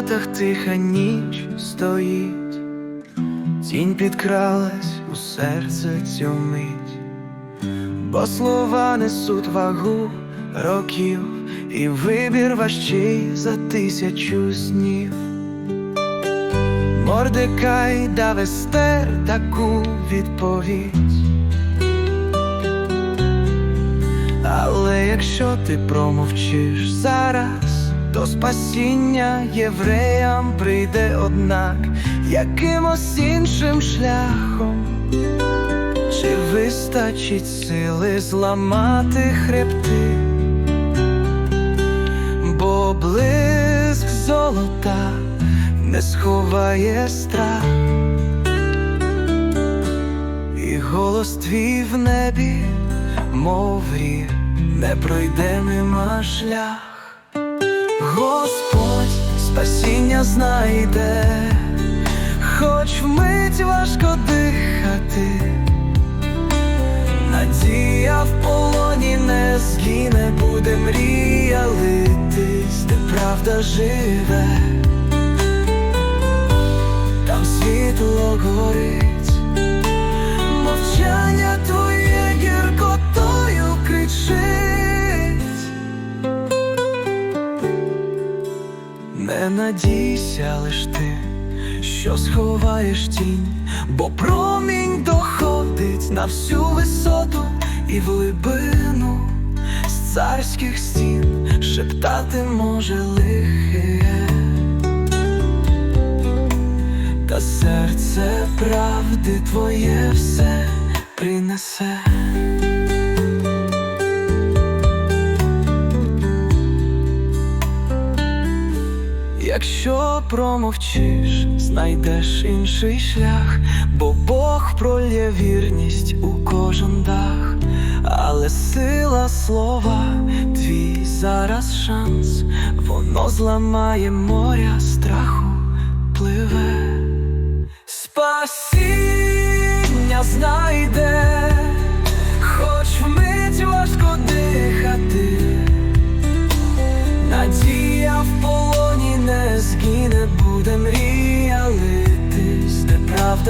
кімнатах тиха ніч стоїть, тінь підкралась у серце цю мить, бо слова несуть вагу років, і вибір важчий за тисячу снів. Мордекай дав естер таку відповідь. Але якщо ти промовчиш зараз, то спасіння євреям прийде однак якимось іншим шляхом. Чи вистачить сили зламати хребти? Бо блиск золота не сховає страх, і голос твій в небі, мов рік, не пройде мимо шлях. Господь спасіння знайде, хоч вмить важко дихати. Надія в полоні не згине, буде мрія литись, де правда живе, там світло горить, Не надійся лиш ти, що сховаєш тінь, бо промінь доходить на всю висоту і в глибину з царських стін шептати може лихе, та серце правди твоє все принесе. Якщо промовчиш, знайдеш інший шлях, бо Бог пролє вірність у кожен дах, але сила слова, твій зараз шанс, воно зламає моря страху, пливе, спасіння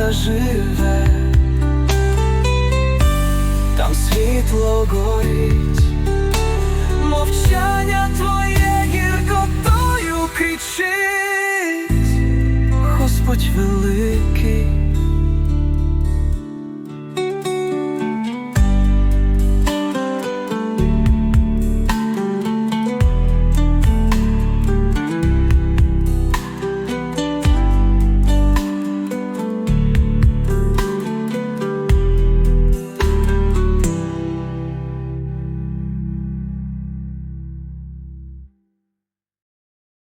правда живе, там світло горить, мовчання твоє гіркотою кричить, Господь великий,